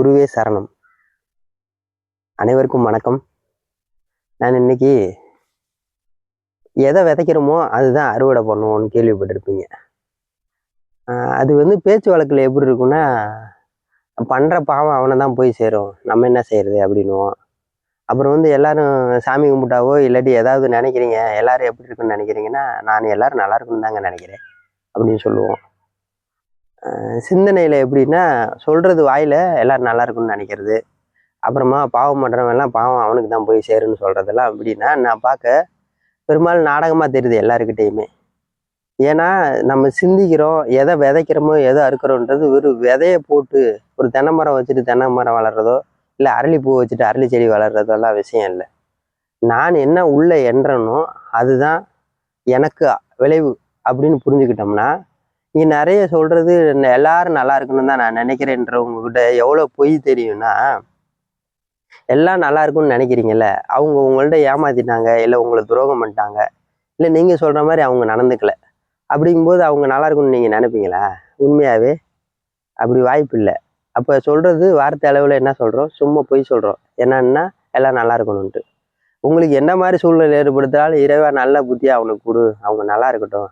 குருவே சரணம். அனைவருக்கும் வணக்கம். நான் இன்னைக்கு எதை விதைக்கிறோமோ அதுதான் அறுவடை பண்ணுவோம்னு கேள்விப்பட்டிருப்பீங்க. அது வந்து பேச்சு வழக்கில் எப்படி இருக்குன்னா பண்ணுற பாவம் அவனை தான் போய் சேரும். நம்ம என்ன செய்கிறது அப்படின்னுவோம். அப்புறம் வந்து எல்லாரும் சாமி கும்பிட்டாவோ இல்லாட்டி ஏதாவது நினைக்கிறீங்க எல்லாரும் எப்படி இருக்குன்னு நினைக்கிறீங்கன்னா நான் எல்லாரும் நல்லா இருக்குன்னு தாங்க நினைக்கிறேன் அப்படின்னு சொல்லுவோம். சிந்தனையில் எப்படின்னா சொல்கிறது வாயில் எல்லோரும் நல்லாயிருக்குன்னு நினைக்கிறது. அப்புறமா பாவம் பண்றவன் பாவம் அவனுக்கு தான் போய் சேருன்னு சொல்கிறதெல்லாம் எப்படின்னா நான் பார்க்க பெரும்பாலும் நாடகமாக தெரியுது எல்லாருக்கிட்டேயுமே ஏன்னா நம்ம சிந்திக்கிறோம் எதை விதைக்கிறோமோ எதை அறுக்கிறோன்றது வெறும் விதையை போட்டு ஒரு தென்னை மரம் வச்சுட்டு தென்னை மரம் வளர்றதோ இல்லை அரளிப்பூ வச்சுட்டு அரளி செடி வளர்கிறதெல்லாம் விஷயம் இல்லை. நான் என்ன உள்ளே என்றனோ அதுதான் எனக்கு விளைவு அப்படின்னு புரிஞ்சுக்கிட்டோம்னா நீ நிறைய சொல்றது எல்லாரும் நல்லா இருக்கணும்னு தான் நான் நினைக்கிறேன்ற உங்ககிட்ட எவ்வளோ பொய் தெரியும்னா எல்லாம் நல்லா இருக்கும்னு நினைக்கிறீங்கல்ல? அவங்க உங்கள்ட்ட ஏமாத்திட்டாங்க இல்லை உங்களை துரோகம் பண்ணிட்டாங்க இல்லை நீங்கள் சொல்கிற மாதிரி அவங்க நடந்துக்கல. அப்படிங்கும்போது அவங்க நல்லா இருக்கும்னு நீங்கள் நினைப்பீங்களா? உண்மையாகவே அப்படி வாய்ப்பு இல்லை. அப்போ சொல்கிறது வார்த்தை அளவில் என்ன சொல்கிறோம் சும்மா பொய் சொல்கிறோம் என்னன்னா எல்லாம் நல்லா இருக்கணும்ன்ட்டு. உங்களுக்கு என்ன மாதிரி சூழ்நிலை ஏற்படுத்தினாலும் இறைவா நல்ல புத்தியாக அவனுக்கு கொடு. அவங்க நல்லா இருக்கட்டும்.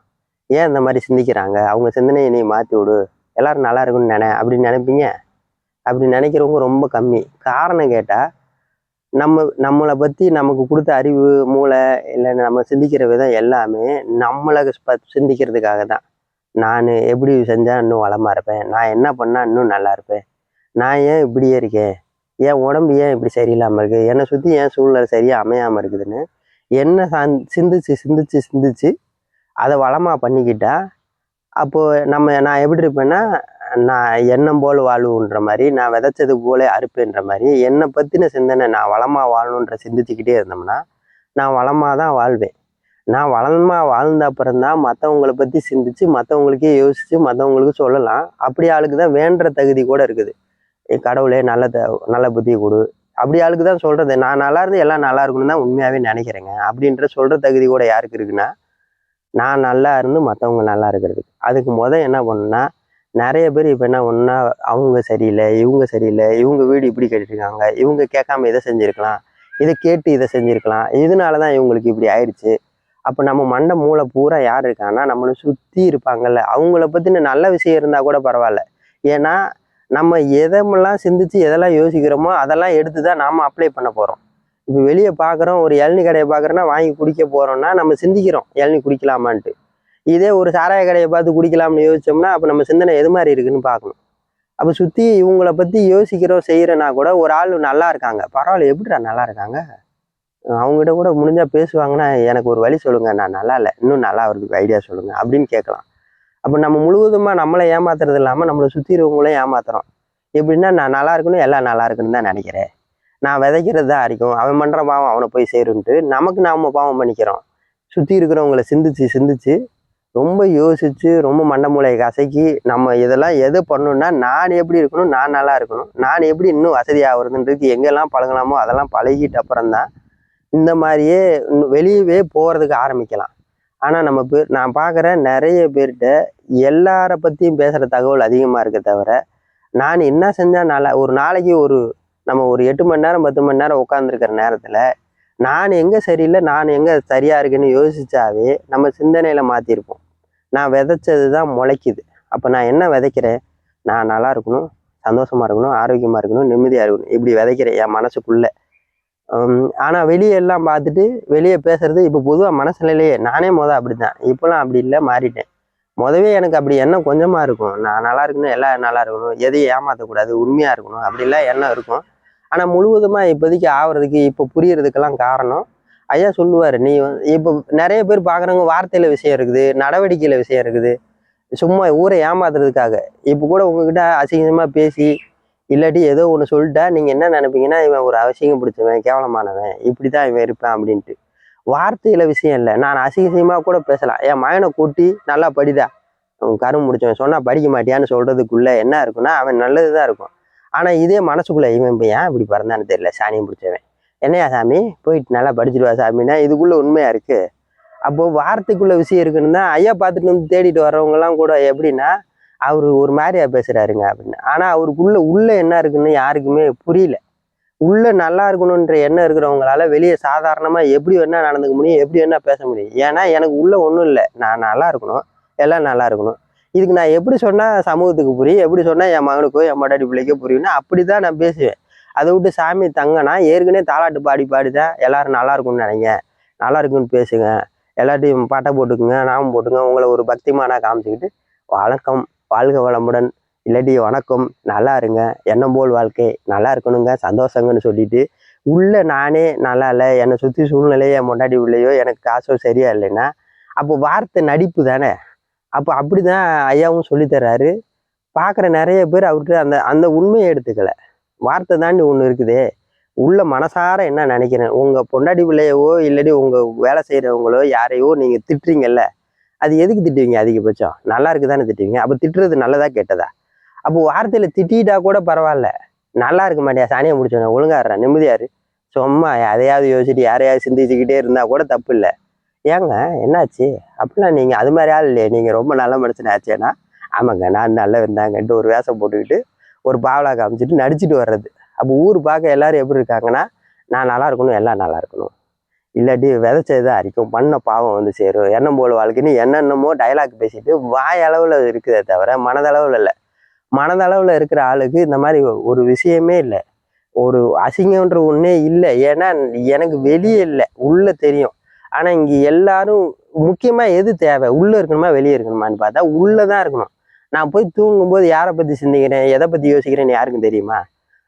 ஏன் இந்த மாதிரி சிந்திக்கிறாங்க? அவங்க சிந்தனையை நீ மாற்றி விடு. எல்லாரும் நல்லா இருக்குன்னு நினை அப்படின்னு நினைப்பீங்க? அப்படி நினைக்கிறவங்க ரொம்ப கம்மி. காரணம் கேட்டால் நம்ம நம்மளை பற்றி நமக்கு கொடுத்த அறிவு மூளை இல்லை நம்ம சிந்திக்கிற விதம் எல்லாமே நம்மளை ப- சிந்திக்கிறதுக்காக தான். நான் எப்படி செஞ்சால் இன்னும் வளமாக இருப்பேன்? நான் என்ன பண்ணால் இன்னும் நல்லா இருப்பேன்? நான் ஏன் இப்படியே இருக்கேன்? என் உடம்பு ஏன் இப்படி சரியில்லாமல் இருக்குது என்னை சுற்றி ஏன் சூழ்நிலை சரியாக அமையாமல் இருக்குதுன்னு என்ன சாந் சிந்திச்சு சிந்திச்சு சிந்திச்சு அதை வளமாக பண்ணிக்கிட்டால் அப்போது நம்ம நான் எப்படி இருப்பேன்னா நான் எண்ணம் போல் வாழ்வுன்ற மாதிரி நான் விதைச்சது போலே அறுப்பேன்ற மாதிரி என்னை பற்றின சிந்தனை நான் வளமாக வாழணுன்ற சிந்திச்சுக்கிட்டே இருந்தோம்னா நான் வளமாக தான் வாழ்வேன். நான் வளமாக வாழ்ந்த அப்புறம் தான் மற்றவங்கள பற்றி சிந்திச்சு மற்றவங்களுக்கே யோசித்து மற்றவங்களுக்கு சொல்லலாம். அப்படி ஆளுக்கு தான் வேண்ட தகுதி கூட இருக்குது. என் கடவுளே நல்ல த நல்ல புத்தியை கொடு. அப்படி ஆளுக்கு தான் சொல்கிறது நான் நல்லா இருந்து எல்லாம் நல்லா இருக்கணும்னு தான் உண்மையாகவே நினைக்கிறேங்க. அப்படின்ற சொல்கிற தகுதி கூட யாருக்கு இருக்குன்னா நான் நல்லா இருந்து மற்றவங்க நல்லா இருக்கிறதுக்கு. அதுக்கு முதல் என்ன பண்ணுன்னா நிறைய பேர் இப்போ என்ன ஒன்றா அவங்க சரியில்லை இவங்க சரியில்லை இவங்க வீடு இப்படி கேட்டுருக்காங்க இவங்க கேட்காம இதை செஞ்சுருக்கலாம் இதை கேட்டு இதை செஞ்சுருக்கலாம் இதனால தான் இவங்களுக்கு இப்படி ஆயிடுச்சு. அப்போ நம்ம மண்டை மூளை பூரா யார் இருக்காங்கன்னா நம்மளை சுற்றி இருப்பாங்கல்ல. அவங்கள பற்றின நல்ல விஷயம் இருந்தால் கூட பரவாயில்ல. ஏன்னா நம்ம எதெல்லாம் சிந்திச்சு எதெல்லாம் யோசிக்கிறோமோ அதெல்லாம் எடுத்து தான் நாம் அப்ளை பண்ண போகிறோம் இப்போ வெளியே பார்க்குறோம் ஒரு இளநி கடையை பார்க்குறோன்னா வாங்கி குடிக்க போகிறோம்னா நம்ம சிந்திக்கிறோம் இளநி குடிக்கலாமான்ட்டு. இதே ஒரு சாராய கடையை பார்த்து குடிக்கலாம்னு யோசிச்சோம்னா அப்போ நம்ம சிந்தனை எது மாதிரி இருக்குன்னு பார்க்கணும். அப்போ சுற்றி இவங்கள பற்றி யோசிக்கிறோம் செய்கிறனா கூட ஒரு ஆள் நல்லா இருக்காங்க. பரவாயில்ல எப்படிடா நல்லா இருக்காங்க? அவங்ககிட்ட கூட முடிஞ்சால் பேசுவாங்கன்னா எனக்கு ஒரு வழி சொல்லுங்கள் நான் நல்லா இல்லை இன்னும் நல்லா அவருக்கு ஐடியா சொல்லுங்கள் அப்படின்னு கேட்கலாம். அப்போ நம்ம முழுவதுமாக நம்மளை ஏமாத்துறது இல்லாமல் நம்மளை சுற்றி இருக்கவங்களையும் ஏமாத்துறோம். எப்படின்னா நான் நல்லா இருக்கணும் எல்லாம் நல்லா இருக்குன்னு தான் நினைக்கிறேன். நான் விதைக்கிறது தான் அரிக்கும் அவன் பண்ணுற பாவம் அவனை போய் சேருன்ட்டு நமக்கு நாம் பாவம் பண்ணிக்கிறோம். சுற்றி இருக்கிறவங்கள சிந்திச்சு சிந்திச்சு ரொம்ப யோசித்து ரொம்ப மண்டை மூளையை கசக்கி நம்ம இதெல்லாம் எது பண்ணணும்னா நான் எப்படி இருக்கணும் நான் நல்லா இருக்கணும். நான் எப்படி இன்னும் வசதியாகிறதுன்றது எங்கெல்லாம் பழகலாமோ அதெல்லாம் பழகிட்ட அப்புறம் தான் இந்த மாதிரியே வெளியவே போகிறதுக்கு ஆரம்பிக்கலாம். ஆனால் நம்ம பேர் நான் பார்க்குற நிறைய பேர்கிட்ட எல்லார பற்றியும் பேசுகிற தகவல் அதிகமாக இருக்க தவிர நான் என்ன செஞ்சால் நல்லா ஒரு நாளைக்கு ஒரு நம்ம ஒரு எட்டு மணி நேரம் பத்து மணி நேரம் உட்காந்துருக்கிற நேரத்தில் நான் எங்கே சரியில்லை நான் எங்கே சரியாக இருக்குன்னு யோசிச்சாவே நம்ம சிந்தனையில் மாற்றிருப்போம் நான் விதைச்சது தான் முளைக்குது. அப்போ நான் என்ன விதைக்கிறேன்? நான் நல்லா இருக்கணும் சந்தோஷமாக இருக்கணும் ஆரோக்கியமாக இருக்கணும் நிம்மதியாக இருக்கணும். இப்படி விதைக்கிறேன் என் மனசுக்குள்ளே. ஆனால் வெளியே எல்லாம் பார்த்துட்டு வெளியே பேசுறது இப்போ பொதுவாக மனசுலையே நானே மொதல் அப்படி தான் இப்போலாம் அப்படி இல்லை மாறிட்டேன். முதவே எனக்கு அப்படி எண்ணம் கொஞ்சமாக இருக்கும். நான் நல்லா இருக்கணும் எல்லாம் நல்லா இருக்கணும் எதையும் ஏமாற்றக்கூடாது உண்மையாக இருக்கணும் அப்படிலாம் எண்ணம் இருக்கும். ஆனால் முழுவதுமாக இப்போதைக்கு ஆகிறதுக்கு இப்போ புரியறதுக்கெல்லாம் காரணம். ஐயா சொல்லுவார் நீ இப்போ நிறைய பேர் பார்க்குறவங்க வார்த்தையில் விஷயம் இருக்குது நடவடிக்கையில் விஷயம் இருக்குது. சும்மா ஊரை ஏமாத்துறதுக்காக. இப்போ கூட உங்ககிட்ட அசிங்கமாக பேசி இல்லாட்டி ஏதோ ஒன்று சொல்லிட்டா நீங்கள் என்ன நினைப்பீங்கன்னா இவன் ஒரு அவசியம் பிடிச்சவன் கேவலமானவன் இப்படி தான் இவன் இருப்பான் அப்படின்ட்டு. வார்த்தையில் விஷயம் இல்லை. நான் அசிங்கசியமாக கூட பேசலாம். என் மகனை கூட்டி நல்லா படிடா. அவன் கரும் முடிச்சவன் சொன்னால் படிக்க மாட்டியான்னு சொல்கிறதுக்குள்ளே என்ன இருக்குன்னா அவன் நல்லது தான் இருக்கும். ஆனால் இதே மனசுக்குள்ளே இவன் இப்போ ஏன் இப்படி பிறந்தான்னு தெரியல சாணியம் பிடிச்சவன். என்னையா சாமி? போயிட்டு நல்லா படிச்சுடுவா சாமின்னா இதுக்குள்ளே உண்மையாக இருக்குது அப்போது வார்த்தைக்குள்ளே விஷயம் இருக்குன்னு தான் ஐயா பார்த்துட்டு வந்து தேடிட்டு வர்றவங்கலாம் கூட எப்படின்னா அவர் ஒரு மாதிரியா பேசுகிறாருங்க அப்படின்னு. ஆனால் அவருக்குள்ளே உள்ளே என்ன இருக்குன்னு யாருக்குமே புரியல. உள்ளே நல்லா இருக்கணுன்ற எண்ணம் இருக்கிறவங்களால வெளியே சாதாரணமாக எப்படி வேணால் நடந்துக்க முடியும் எப்படி வேணா பேச முடியும். ஏன்னா எனக்கு உள்ளே ஒன்றும் இல்லை. நான் நல்லா இருக்கணும். எல்லாம் நல்லா இருக்கணும். இதுக்கு நான் எப்படி சொன்னால் சமூகத்துக்கு புரியும் எப்படி சொன்னால் என் மகனுக்கோ என் மடாடி பிள்ளைக்கோ புரியும்னா அப்படிதான் நான் பேசுவேன். அதை விட்டு சாமி தங்கனா ஏற்கனவே தாலாட்டு பாடி பாடி தான் எல்லோரும் நல்லா இருக்கும்னு நினைங்க. நல்லா இருக்குன்னு பேசுங்க. எல்லாத்தையும் பாட்டை போட்டுக்குங்க நாமம் போட்டுங்க உங்களை ஒரு பக்திமானாக காமிச்சுக்கிட்டு வணக்கம் வாழ்க வளமுடன். இல்லாட்டி வணக்கம் நல்லா இருங்க. எண்ணம் போல் வாழ்க்கை நல்லா இருக்கணுங்க சந்தோஷங்கன்னு சொல்லிட்டு உள்ளே நானே நல்லா இல்லை. என்னை சுற்றி சூழ்நிலையோ என் முன்னாடி உள்ளேயோ எனக்கு காசோ சரியா இல்லைன்னா அப்போ வார்த்தை நடிப்பு தானே? அப்போ அப்படிதான் ஐயாவும் சொல்லித்தர்றாரு பார்க்குற நிறைய பேர் அவர்கிட்ட அந்த அந்த உண்மையை எடுத்துக்கல. வார்த்தை தாண்டி ஒன்று இருக்குதே. உள்ள மனசார என்ன நினைக்கிறேன்? உங்கள் பொண்டாடி பிள்ளையவோ இல்லாட்டி உங்கள் வேலை செய்கிறவங்களோ யாரையோ நீங்கள் திட்டுறீங்கல்ல. அது எதுக்கு திட்டுவீங்க அதிகபட்சம்? நல்லா இருக்குதானே திட்டுவீங்க? அப்போ திட்டுறது நல்லதா கெட்டதா? அப்போ வார்த்தையில் திட்டிட்டா கூட பரவாயில்ல. நல்லா இருக்க மாட்டியா? சாணியை முடிச்சோன்னே ஒழுங்காடுறேன் நிம்மதியாரு சும்மா எதையாவது யோசிச்சுட்டு யாரையாவது சிந்திச்சுக்கிட்டே இருந்தால் கூட தப்பு இல்லை. ஏங்க என்னாச்சு? அப்படின்னா நீங்கள் அது மாதிரி ஆள் இல்லையே. நீங்கள் ரொம்ப நல்ல மனுஷன் ஆச்சேன்னா? ஆமாங்க நான் நல்லா இருந்தாங்கன்ட்டு ஒரு வேஷம் போட்டுக்கிட்டு ஒரு பாவலா காமிச்சிட்டு நடிச்சிட்டு வர்றது. அப்போ ஊர் பார்க்க எல்லாரும் எப்படி இருக்காங்கன்னா நான் நல்லா இருக்கணும் எல்லாம் நல்லா இருக்கணும். இல்லாட்டி விதைச்சது அரிக்கும். பண்ண பாவம் வந்து சேரும். எண்ணம் போல் வாழ்க்கைன்னு என்னென்னமோ டைலாக் பேசிட்டு வாய் அளவில் இருக்குதே தவிர மனதளவில் இல்லை. மனதளவில் இருக்கிற ஆளுக்கு இந்த மாதிரி ஒரு விஷயமே இல்லை. ஒரு அசிங்கன்ற ஒன்றே இல்லை. ஏன்னா எனக்கு வெளியே இல்லை. உள்ளே தெரியும். ஆனால் இங்கே எல்லாரும் முக்கியமாக எது தேவை? உள்ளே இருக்கணுமா வெளியே இருக்கணுமான்னு பார்த்தா உள்ளே தான் இருக்கணும். நான் போய் தூங்கும்போது யாரை பற்றி சிந்திக்கிறேன்? எதை பற்றி யோசிக்கிறேன்னு யாருக்கும் தெரியுமா?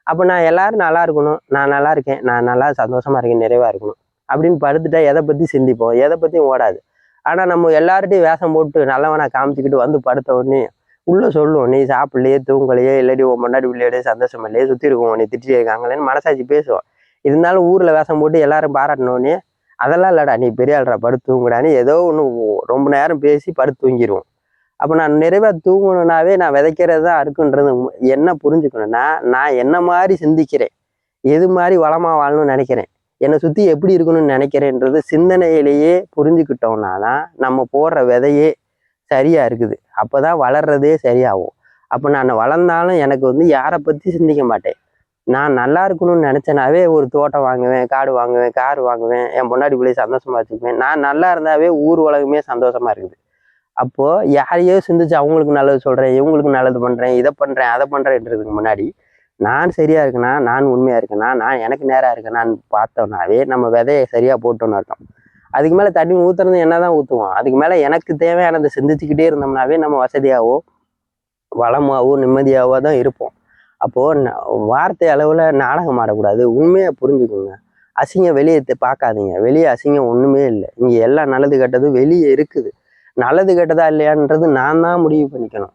அப்போ நான் எல்லாரும் நல்லா இருக்கணும். நான் நல்லா இருக்கேன். நான் நல்லா சந்தோஷமாக இருக்கேன் நிறைவாக இருக்கணும். அப்படின்னு படுத்துட்டா எதை பற்றி சிந்திப்போம்? எதை பற்றியும் ஓடாது. ஆனால் நம்ம எல்லார்ட்டையும் வேஷம் போட்டு நல்லவனா காமிச்சிக்கிட்டு வந்து படுத்த உடனே உள்ளே சொல்லுவோம் நீ சாப்பிட்லையே தூங்கலையே இல்லாட்டி உன் முன்னாடி பிள்ளையோடய சந்தோஷம் இல்லையே சுற்றி இருக்கோம் நீ திட்டி இருக்காங்களேன்னு மனசாட்சி பேசுவோம். இருந்தாலும் ஊரில் வேஷம் போட்டு எல்லாரும் பாராட்டினோடனே அதெல்லாம் இல்லைடா நீ பெரிய ஆள்றா படுத்து தூங்குடான்னு ஏதோ ஒன்று ரொம்ப நேரம் பேசி படுத்து தூங்கிடுவோம் அப்போ நான் நிறைவாக தூங்கணுன்னாவே நான் விதைக்கிறது தான் இருக்குன்றது என்ன புரிஞ்சுக்கணும்னா நான் என்ன மாதிரி சிந்திக்கிறேன் எது மாதிரி வளமாக வாழணும்னு நினைக்கிறேன் என்னை சுற்றி எப்படி இருக்கணும்னு நினைக்கிறேன்றது சிந்தனையிலேயே புரிஞ்சுக்கிட்டோம்னா தான் நம்ம போடுற விதையே சரியாக இருக்குது. அப்போ தான் வளர்றதே சரியாகும். அப்போ நான் வளர்ந்தாலும் எனக்கு வந்து யாரை பற்றி சிந்திக்க மாட்டேன். நான் நல்லா இருக்கணும்னு நினச்சேனாவே ஒரு தோட்டம் வாங்குவேன் காடு வாங்குவேன் கார் வாங்குவேன். என் பொண்டாடி பிள்ளை சந்தோஷமா வச்சுக்குவேன். நான் நல்லா இருந்தாவே ஊர் உலகமே சந்தோஷமா இருக்குது. அப்போது யாரையோ சிந்திச்சு அவங்களுக்கு நல்லது சொல்கிறேன் இவங்களுக்கு நல்லது பண்ணுறேன் இதை பண்ணுறேன் அதை பண்ணுறேன்றதுக்கு முன்னாடி நான் சரியாக இருக்கேனா? நான் உண்மையாக இருக்கேனா? நான் எனக்கு நேராக இருக்கேனான்னு பார்த்தோன்னாவே நம்ம விதையை சரியாக போட்டோன்னு அர்த்தம். அதுக்கு மேலே தண்ணி ஊற்றுறதுனா என்ன தான் ஊற்றுவோம் அதுக்கு மேலே எனக்கு தேவையானதை சிந்திச்சுக்கிட்டே இருந்தோம்னாவே நம்ம வசதியாகவோ வளமாகவோ நிம்மதியாகவோ தான் இருப்போம். அப்போது ந- வார்த்தை அளவில் நாடகம் ஆடக்கூடாது. உண்மையை புரிஞ்சுக்கோங்க. அசிங்கம் வெளியே பார்க்காதீங்க. வெளியே அசிங்கம் ஒன்றுமே இல்லை. இங்கே எல்லாம் நல்லது கெட்டதும் வெளியே இருக்குது. நல்லது கெட்டதா இல்லையான்றது நான் தான் முடிவு பண்ணிக்கணும்.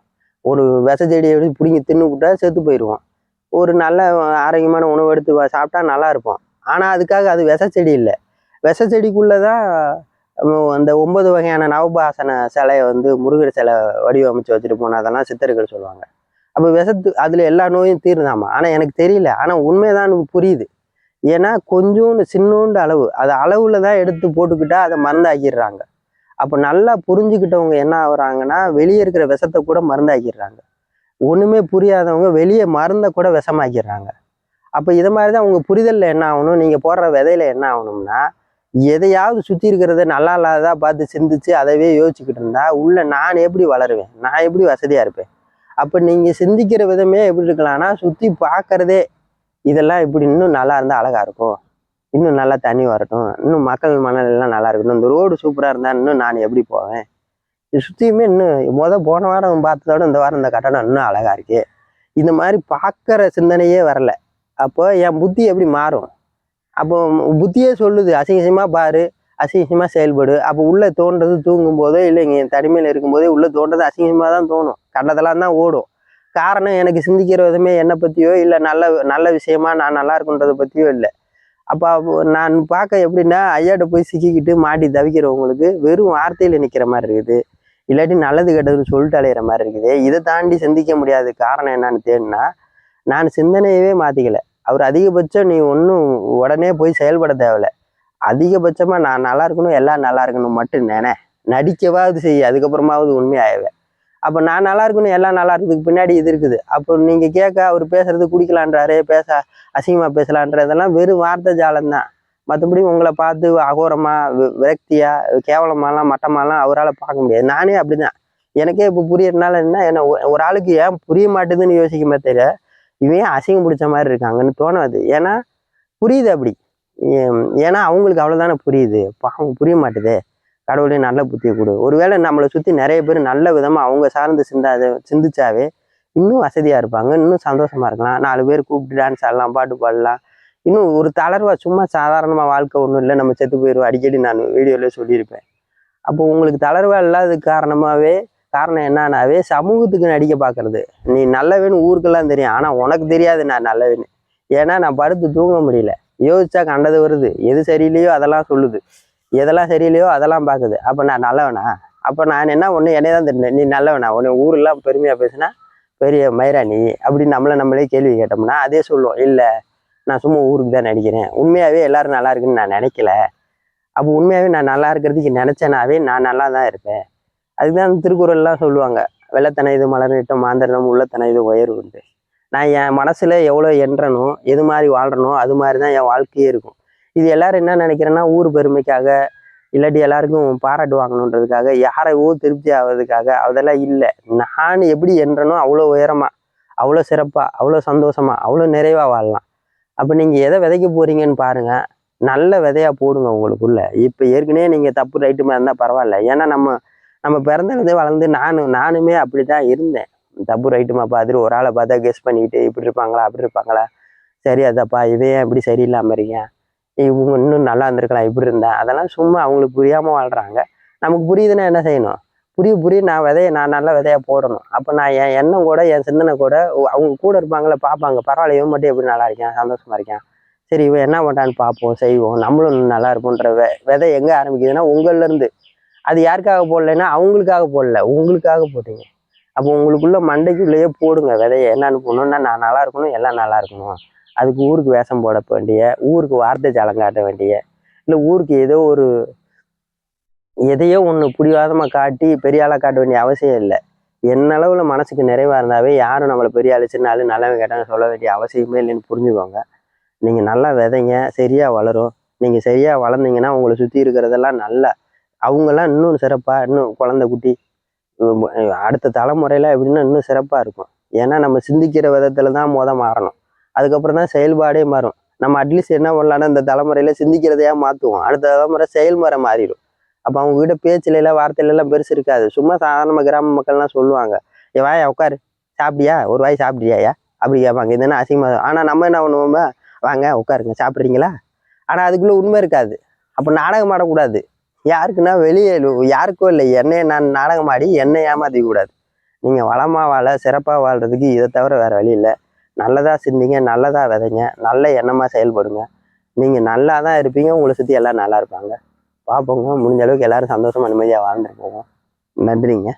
ஒரு விச செடியை எடுத்து பிடிங்கி தின்னு விட்டா செத்து போயிடுவோம் ஒரு நல்ல ஆரோக்கியமான உணவு எடுத்து சாப்பிட்டா நல்லா இருப்போம். ஆனால் அதுக்காக அது விச செடி இல்லை. விச செடிக்குள்ளே தான் அந்த ஒன்பது வகையான நவபாசன சிலையை வந்து முருகர் சிலை வடிவமைச்சு வச்சுட்டு போன அதெல்லாம் சித்தர்கள் சொல்லுவாங்க. அப்போ விஷத்து அதில் எல்லா நோயும் தீர்ந்தாமா ஆனால் எனக்கு தெரியல. ஆனால் உண்மைதான் எனக்கு புரியுது. ஏன்னா கொஞ்சோண்டு சின்னோண்டு அளவு. அது அளவில் தான் எடுத்து போட்டுக்கிட்டா அதை மருந்தாக்கிடுறாங்க. அப்போ நல்லா புரிஞ்சுக்கிட்டவங்க என்ன ஆகுறாங்கன்னா வெளியே இருக்கிற விஷத்தை கூட மருந்தாக்கிடுறாங்க. ஒன்றுமே புரியாதவங்க வெளியே மருந்தை கூட விஷமாக்கிடுறாங்க. அப்போ இது மாதிரி தான் உங்கள் புரிதலில் என்ன ஆகணும்? நீங்கள் போடுற விதையில என்ன ஆகணும்னா எதையாவது சுற்றி இருக்கிறத நல்லா இல்லாததாக பார்த்து சிந்திச்சு அதவே யோசிச்சுக்கிட்டு இருந்தா உள்ள நான் எப்படி வளருவேன்? நான் எப்படி வசதியாக இருப்பேன்? அப்போ நீங்கள் சிந்திக்கிற விதமே எப்படி இருக்கலாம்னா சுற்றி பார்க்குறதே இதெல்லாம் இப்படி இன்னும் நல்லா இருந்தால் அழகாக இருக்கும். இன்னும் நல்லா தண்ணி வரட்டும். இன்னும் மக்கள் மணல் எல்லாம் நல்லா இருக்கட்டும் இந்த ரோடு சூப்பராக இருந்தால் இன்னும் நான் எப்படி போவேன்? இது சுற்றியுமே இன்னும் மொதல் போன வாரம் பார்த்ததோட இந்த வாரம் இந்த கட்டடம் இன்னும் அழகாக இருக்கு. இந்த மாதிரி பார்க்குற சிந்தனையே வரல. அப்போ என் புத்தி எப்படி மாறும்? அப்போ புத்தியே சொல்லுது. அசிங்கசியமாக பாரு. அசிங்கசியமாக செயல்படு. அப்போ உள்ளே தோன்றது தூங்கும் போதோ இல்லை இங்கே தனிமையில் இருக்கும்போதே உள்ளே தோன்றது அசிங்கமாக தான் தோணும். கண்டதெல்லாம் தான் ஓடும். காரணம் எனக்கு சிந்திக்கிற விதமே என்னை பற்றியோ இல்லை நல்ல நல்ல விஷயமா நான் நல்லா இருக்குன்றதை பற்றியோ இல்லை. அப்போ நான் பார்க்க எப்படின்னா ஐயாட்ட போய் சிக்கிக்கிட்டு மாட்டி தவிக்கிறவங்களுக்கு வெறும் வார்த்தையில் நிற்கிற மாதிரி இருக்குது. இல்லாட்டி நல்லது கெட்டதுன்னு சொல்லிட்டு அலையிற மாதிரி இருக்குது. இதை தாண்டி சிந்திக்க முடியாத காரணம் என்னன்னு தேடினா நான் சிந்தனையவே மாற்றிக்கல அவர் அதிகபட்சம் நீ ஒன்றும் உடனே போய் செயல்பட தேவையில்ல. அதிகபட்சமாக நான் நல்லா இருக்கணும் எல்லாம் நல்லா இருக்கணும் மட்டும் நினை நடிக்கவாவது செய்ய அதுக்கப்புறமாவது உண்மையாகவே அப்போ நான் நல்லா இருக்கணும் எல்லாம் நல்லா இருக்கிறதுக்கு பின்னாடி இது இருக்குது. அப்போ நீங்கள் கேட்க அவர் பேசுறது குடிக்கலான்றாரு பேச அசிங்கமாக பேசலான்றதெல்லாம் வெறும் வார்த்தை ஜாலம் தான். மற்றபடி உங்களை பார்த்து அகோரமாக விரக்தியாக கேவலமாலாம் மட்டமாலாம் அவரால் பார்க்க முடியாது. நானே அப்படிதான். எனக்கே இப்போ புரியறதுனால என்ன என்ன ஒரு ஆளுக்கு ஏன் புரிய மாட்டேதுன்னு யோசிக்குமே தெரியல இவன் அசிங்கம் பிடிச்ச மாதிரி இருக்காங்கன்னு தோணாது. ஏன்னா புரியுது அப்படி. ஏன்னா அவங்களுக்கு அவ்வளோதானே புரியுது. பாவம் புரிய மாட்டுதே. கடவுளே நல்ல புத்தியை கொடு. ஒருவேளை நம்மளை சுற்றி நிறைய பேர் நல்ல விதமாக அவங்க சார்ந்து சிந்தாத சிந்திச்சாவே இன்னும் வசதியாக இருப்பாங்க. இன்னும் சந்தோஷமாக இருக்கலாம். நாலு பேர் கூப்பிட்டு டான்ஸ் ஆடலாம் பாட்டு பாடலாம். இன்னும் ஒரு தளர்வா சும்மா சாதாரணமாக வாழ்க்கை ஒன்றும் இல்லை. நம்ம செத்து போயிடுவோம் அடிக்கடி நான் வீடியோவில் சொல்லியிருப்பேன். அப்போ உங்களுக்கு தளர்வா இல்லாததுக்கு காரணமாகவே காரணம் என்னன்னாவே சமூகத்துக்கு நடிக்க பார்க்கறது நீ நல்லவேன்னு ஊருக்கெல்லாம் தெரியும். ஆனால் உனக்கு தெரியாது நான் நல்லவேன்னு. ஏன்னா நான் படுத்து தூங்க முடியல. யோசிச்சா கண்டது வருது. எது சரியில்லையோ அதெல்லாம் சொல்லுது. எதெல்லாம் சரியில்லையோ அதெல்லாம் பார்க்குது அப்போ நான் நல்லவனா? அப்போ நான் என்ன ஒன்று என்னைய தான் தெரிஞ்சேன் நீ நல்லவனா? உன்னை ஊரெல்லாம் பெருமையாக பேசுனா பெரிய மயிரா நீ? அப்படின்னு நம்மளை நம்மளே கேள்வி கேட்டோம்னா அதே சொல்லுவோம். இல்லை நான் சும்மா ஊருக்கு தான் நடிக்கிறேன். உண்மையாகவே எல்லாரும் நல்லா இருக்குன்னு நான் நினைக்கல. அப்போ உண்மையாகவே நான் நல்லா இருக்கிறதுக்கு நினச்சேனாவே நான் நல்லா தான் இருப்பேன். அதுதான் திருக்குறள்லாம் சொல்லுவாங்க. வெள்ளத்தனை இது மலர்நிட்டம் மாந்திரம் உள்ளத்தனை இது உயர்வுண்டு நான் என் மனசில் எவ்வளோ எண்றனோ எது மாதிரி வாழ்கிறனோ அது மாதிரி தான் என் வாழ்க்கையே இருக்கும். இது எல்லோரும் என்ன நினைக்கிறேன்னா ஊர் பெருமைக்காக இல்லாட்டி எல்லாருக்கும் பாராட்டு வாங்கணுன்றதுக்காக யாரையோ திருப்தி ஆகிறதுக்காக அதெல்லாம் இல்லை. நான் எப்படி என்றனோ அவ்வளோ உயரமாக அவ்வளோ சிறப்பாக அவ்வளோ சந்தோஷமா அவ்வளோ நிறைவாக வாழலாம். அப்போ நீங்கள் எதை விதைக்க போகிறீங்கன்னு பாருங்கள் நல்ல விதையாக போடுங்க உங்களுக்குள்ளே. இப்போ ஏற்கனவே நீங்கள் தப்பு ரைட்டுமா இருந்தால் பரவாயில்ல. ஏன்னா நம்ம நம்ம பிறந்தது வளர்ந்து நானும் நானுமே அப்படி தான் இருந்தேன். தப்பு ரைட்டுமா பார்த்துட்டு ஒரு ஆளை பார்த்தா கெஸ் பண்ணிக்கிட்டு இப்படி இருப்பாங்களா அப்படி இருப்பாங்களா? சரி அதப்பா இவன் ஏன் இப்படி சரியில்லாமல் இருக்கேன் இவங்க இன்னும் நல்லா இருந்திருக்கலாம் இப்படி இருந்தா. அதெல்லாம் சும்மா அவங்களுக்கு புரியாமல் வாழ்கிறாங்க நமக்கு புரியுதுன்னா என்ன செய்யணும்? புரிய புரிய நான் விதைய நான் நல்ல விதையாக போடணும். அப்போ நான் என் எண்ணம் கூட என் சிந்தனை கூட அவங்க கூட இருப்பாங்களே பார்ப்பாங்க. பரவாயில்ல இவன் மட்டும் எப்படி நல்லா இருக்கேன் சந்தோஷமா இருக்கேன். சரி இவன் என்ன பண்ணுறான்னு பார்ப்போம் செய்வோம். நம்மளும் இன்னும் நல்லா இருப்போன்ற வெ விதை எங்கே ஆரம்பிக்குதுன்னா உங்கள்லேருந்து அது யாருக்காக போடலைன்னா அவங்களுக்காக போடல உங்களுக்காக போட்டீங்க. அப்போ உங்களுக்குள்ள மண்டைக்குள்ளேயே போடுங்க விதைய. என்னென்னு போடணும்னா நான் நல்லா இருக்கணும் எல்லாம் நல்லா இருக்கணும். அதுக்கு ஊருக்கு வேஷம் போட வேண்டிய ஊருக்கு வார்த்தை ஜாலம் காட்ட வேண்டிய இல்லை ஊருக்கு ஏதோ ஒரு எதையோ ஒன்று பிடிவாதமாக காட்டி பெரிய ஆளாக காட்ட வேண்டிய அவசியம் இல்லை. என்னளவில் மனசுக்கு நிறைவாக இருந்தாவே யாரும் நம்மளை பெரிய ஆளு சின்ன ஆளு நல்லவன் கேட்டாங்க சொல்ல வேண்டிய அவசியமே இல்லைன்னு புரிஞ்சுக்கோங்க. நீங்கள் நல்லா விதைங்க சரியாக வளரும். நீங்கள் சரியாக வளர்ந்தீங்கன்னா உங்களை சுற்றி இருக்கிறதெல்லாம் நல்லா அவங்கெல்லாம் இன்னும் சிறப்பாக இன்னும் குழந்தை குட்டி அடுத்த தலைமுறையில் எப்படின்னா இன்னும் சிறப்பாக இருக்கும். ஏன்னா நம்ம சிந்திக்கிற விதத்தில் தான் மொதல் மாறணும். அதுக்கப்புறம் தான் செயல்பாடே மாறும். நம்ம அட்லீஸ்ட் என்ன பண்ணலான்னா இந்த தலைமுறையில் சிந்திக்கிறதையா மாற்றுவோம் அடுத்த தலைமுறை செயல்முறை மாறிடும். அப்போ அவங்க கிட்ட பேச்சுல வார்த்தையிலலாம் பெருசு இருக்காது. சும்மா சாதாரண கிராம மக்கள்லாம் சொல்லுவாங்க. ஏ வாயா உட்காரு சாப்பிட்டியா? ஒரு வாய் சாப்பிட்டியாயா? அப்படி கேட்பாங்க. இது என்ன அசிங்கமாக ஆனால் நம்ம என்ன பண்ணுவோமா? வாங்க உட்காருங்க சாப்பிட்றீங்களா? ஆனால் அதுக்குள்ளே உண்மை இருக்காது. அப்போ நாடகம் ஆடக்கூடாது. யாருக்குன்னா வெளியே யாருக்கும் இல்லை. என்னைய நான் நாடகம் ஆடி என்னை ஏமாத்திக்க கூடாது நீங்கள் வளமாக வாழ சிறப்பாக வாழ்கிறதுக்கு இதை தவிர வேறு வழி இல்லை. நல்லதாக சிந்திங்க நல்லதாக விதைங்க நல்ல எண்ணமாக செயல்படுங்க. நீங்கள் நல்லா தான் இருப்பீங்க உங்களை சுற்றி எல்லாம் நல்லா இருப்பாங்க. பார்ப்போங்க முடிஞ்ச அளவுக்கு எல்லோரும் சந்தோஷமாக நிம்மதியாக வாழ்ந்துட்டு போவோம். நன்றிங்க.